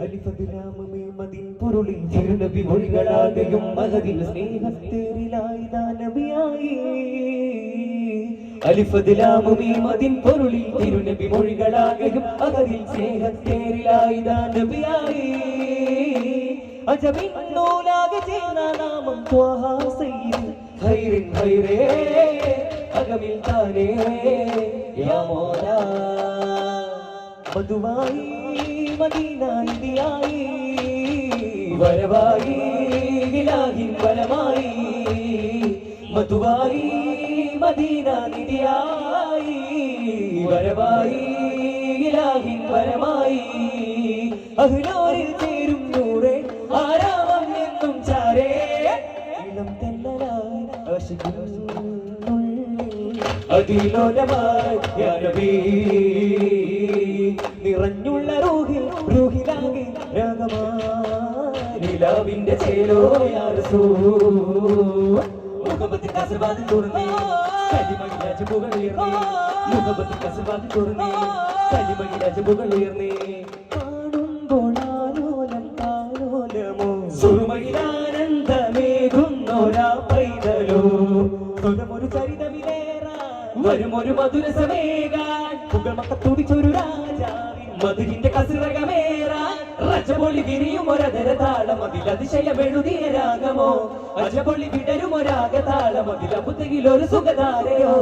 അലിഫതിലാമമേ മതിൻ പൊരുളിൽ തിരുനബി മൊഴികളാകെയും മഹതിൽ സ്നേഹത്തേരിലായി നബിയായി. അലിഫതിലാമമേ മതിൻ പൊരുളിൽ തിരുനബി മൊഴികളാകെയും അകതിൽ സ്നേഹത്തേരിലായി നബിയായി. അജബിൻ നൂലാകെ ചേർന്ന നാമം ത്വാഹ സയ്യിദ്. ഖൈറിൻ ഖൈറേ അകമിൽ താനേ. യാ മോലാ. മധുവായി മദീന നിധിയായി വരവായി ഇലാഹിൻ വരമായി മധുവായി മദീന നിധിയായി. വരവായി ഇലാഹിൻ വരമായി അഹ്ലോരിൽ ചേരും നൂറെ ആരാമം എന്നും ചാരേ. ഇളം തെന്നലായി അതിലോലമായി യാ രാഗമാനിലാവിന്റെ ചേലോ തുറന്നേ. തുറന്നേ. കാണുമ്പോൾ ആലോലം പൈതലോ. ചരിതമിലേറാൻ. വരുമൊരു പുകമക്ക തുടിച്ചൊരു രാജാവിൻ മധുരിന്റെ കസിറകമേറാൻ റജപൊളി വിരിയും ഒരത് അതിശയമെഴുതിയ രാഗമോ? അജപൊളി വിടരും ഒരു സുഖധാരയോ?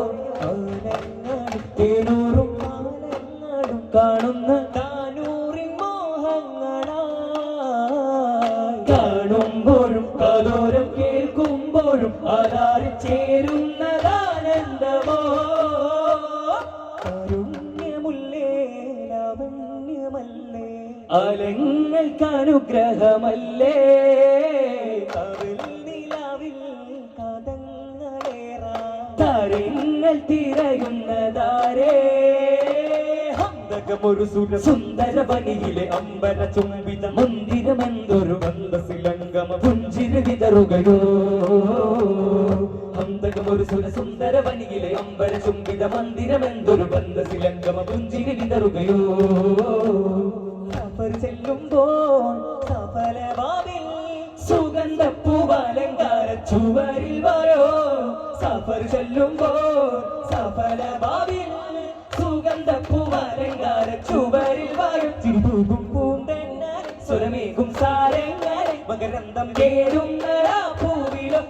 അനുഗ്രഹമല്ലേ? കവിൽ നിലാവിൽ കഥങ്ങളേറാ. താരങ്ങൾ തിരയുന്നതാരേ? ഹന്തകമൊരു സുര സുന്ദര വനിയിലെ അമ്പര ചുംബിത മന്ദിരമെന്തൊരു ബന്ധസിലംഗമ പുഞ്ചിരി വിതറുകയോ? ഹന്തകമൊരു സുര സുന്ദര വനിയിലെ അമ്പര ചുംബിത മന്ദിരമെന്തൊരു സുഗന്ധ പൂവാലങ്കാര ചുവരിൽ വരോ? സഫർ ചെല്ലുമ്പോൾ സഫലവാവിൽ സുഗന്ധപ്പൂവാലങ്കാര ചുവരിൽ വരും? തിരുപൂകും പൂന്തന്നെ സ്വരമേകും സാരങ്ങൾ മകരന്തം കേടുന്ന പൂവിലും?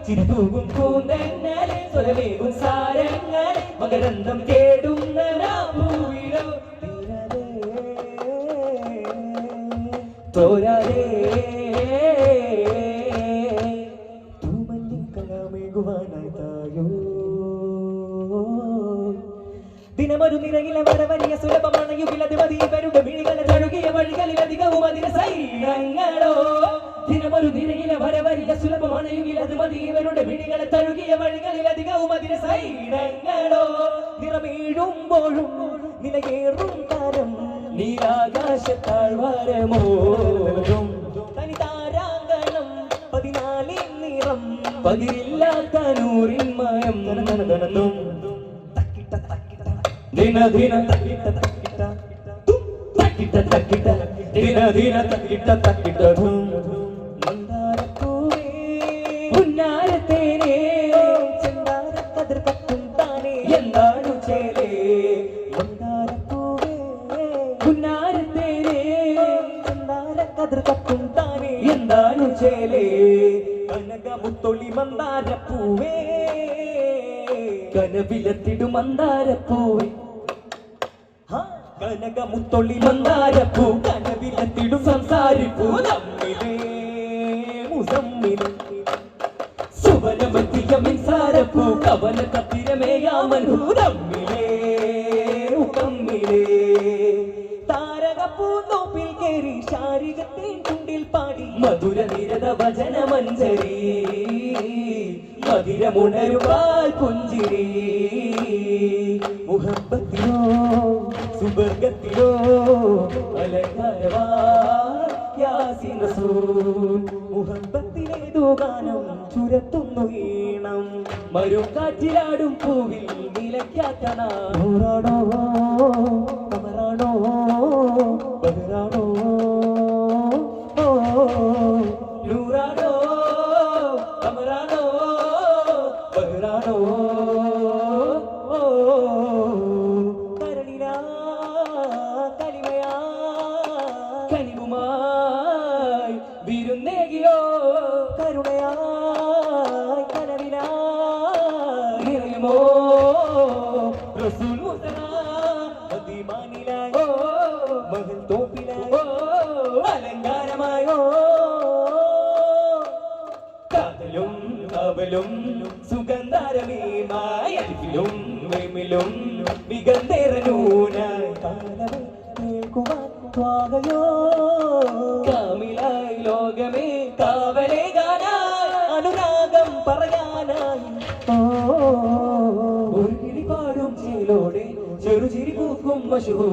പൂന്തന്നൽ സ്വരമേകും മകരന്തം കേടുന്ന നിറയിലെ വരവരിയ സുലഭമാണ് യുഗിലധിപതി. ഇവരുടെ വിഴികളെ തഴുകിയ വഴികളിൽ അധികവും അതിന് സൈന്യങ്ങളോ. ദിനമൊരു നിറയിലെ വരവരിയ സുലഭമാണ് യുഗിലധിപതി. ഇവരുടെ വിഴികളെ തഴുകിയ വഴികളിൽ അധികവും അതിന് സൈന്യങ്ങളോ. നിറമീഴുമ്പോഴും നിലയേറും താരം നീലാകാശത്താഴ്വാരമോ തനിതാരാങ്കണം പതിനാലിൻ നിറം. പതിരില്ലാത്ത നൂറിൻ മയം. നടന്നും ദിന ദിന തക്കിട്ട തക്കിട്ട തക്കിട്ട തക്കിട്ട ദിന ദിന തക്കിട്ട തക്കിട്ട ധും മന്ദാരപ്പൂവേ പുന്നാരത്തേനേ ചെന്താര കതിർ കത്തും താനേ എന്താണ് ചേലേ? മന്ദാരപ്പൂവേ പുന്നാരത്തേനേ ചെന്താര കതിർ കത്തും താനേ എന്താണ് ചേലേ? കനകമുത്തൊളി മന്ദാരപ്പൂവേ. കനവിലത്തിടും കനകമുത്തൊള്ളി മന്ദാരപ്പൂ കനവിലത്തിടും സംസാരിപ്പൂ നമ്മിലേ മുസമ്മിലേ. സുവനമത്തിയ മിൻസാരപ്പൂ കവന കത്തിരമേയാമൻ നമ്മിലേ പാടി മധുര നിരത വചന മധുരമുണരുവാൽ പുഞ്ചിരി. മുഹബത്തിലോ സുബർഗത്തിലോ മുഹബത്തിലേതോ ഗാനം ചുരത്തുന്നു ഈണം. മരുക്കാറ്റിലാടും പൂവിൽ നിലയ്ക്കാത്ത നാടാണോ കമറാണോ ബദറാണോ നൂറാണോ? അമറാണോ ബഹ്റാണോ റസൂൽ മദീമാനിലായി മഹൽ തോപ്പിലായി അലങ്കാരമായോ? കാതലും അവലും സുഗന്ധാരമീമായി അരികിലും വെമിലും മികന്തേറനൂനായി കാലമേ കേൾക്കുവാൻ ത്വാകയോ? കാമിലായി ലോകമേ കാവലേ ഗാനായി അനുരാഗം പറയാനായി. പൂക്കും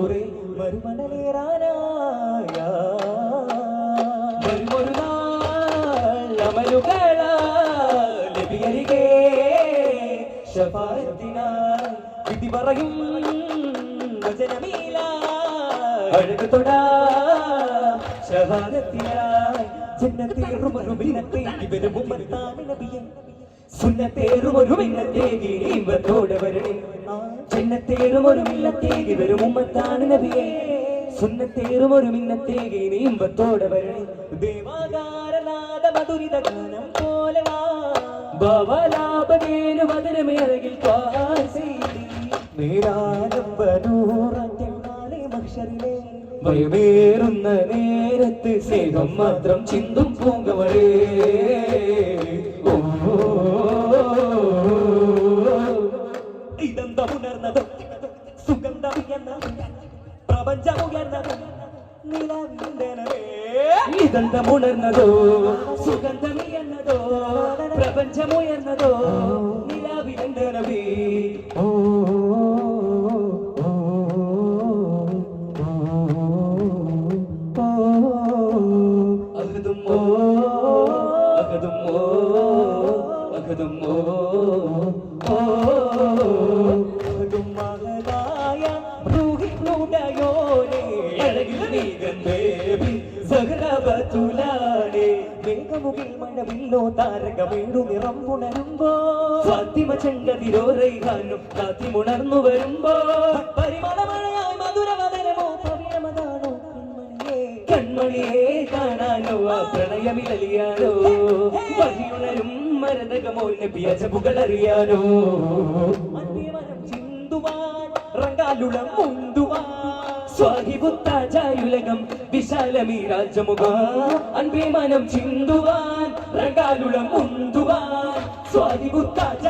വരുമണലേറാനായ വരുമൊരു നാൾ അമലുകളാ ലഭിയരികെ ശഫായത്തിനായി വിധി പറയും വചനമീല. അഴകു തൊടാ ശഹാദത്തിനായി ജന്നത്തേറും ഒരു മിന്നത്തേക്ക് വരും ഉമ്മത്താമി നബിയെ. സുന്നത്തേറും ഒരു മിന്നത്തേക്ക് ഇമ്പത്തോടെ വരണേ ജന്നത്തേറും ഒരു മിന്നത്തേക്ക് വരും ഉമ്മത്താണ് നബിയെ. സുന്നത്തേറും ഒരു മിന്നത്തേകി ഇമ്പത്തോടെ വരണേ ദേവാകാരനാഥ മധുരിത ഗാനം പോലെ ഭവലാപകേനു മധുരമേ അഴകിൽ ഭയമേറുന്ന നേരത്ത് സേവം മാത്രം ചിന്തും പൂങ്കവളേ ഓ ഇതെന്തമുണർന്നത് സുഗന്ധമുയർന്നത് പ്രപഞ്ചമുയർന്നത് ഇതെന്തമുണർന്നതോ സുഗന്ധമുയർന്നതോ പ്രപഞ്ചമുയർന്നതോ മഴവില്ലോ താരകമേടു നിറം ഉണരുമ്പോ ഫാത്തിമ ചെണ്ടതിരോരൈഹാനും കാത്തിമുണർന്നു വരുമ്പോ. പരിമളമഴയായി മധുരവദനമോ പവിഴമതാണോ കൺമണിയേ? കൺമണിയെ കാണാനോ ആ പ്രണയമിലലിയാനോ? വഴിയുണരും മരതകമോ നബിയജബുകൾ അറിയാനോ അന്യമനം ചിന്തുവാൻ റങ്കാലുളം മുന്തുവാൻ സ്വാഹിബുത്താജായുലകം വിശാലമീ രാജമുഖം. അൻപേ മനം ചിന്തുവാൻ റങ്കാലുളം മുന്തുവാൻ സ്വാഹിബുത്താജ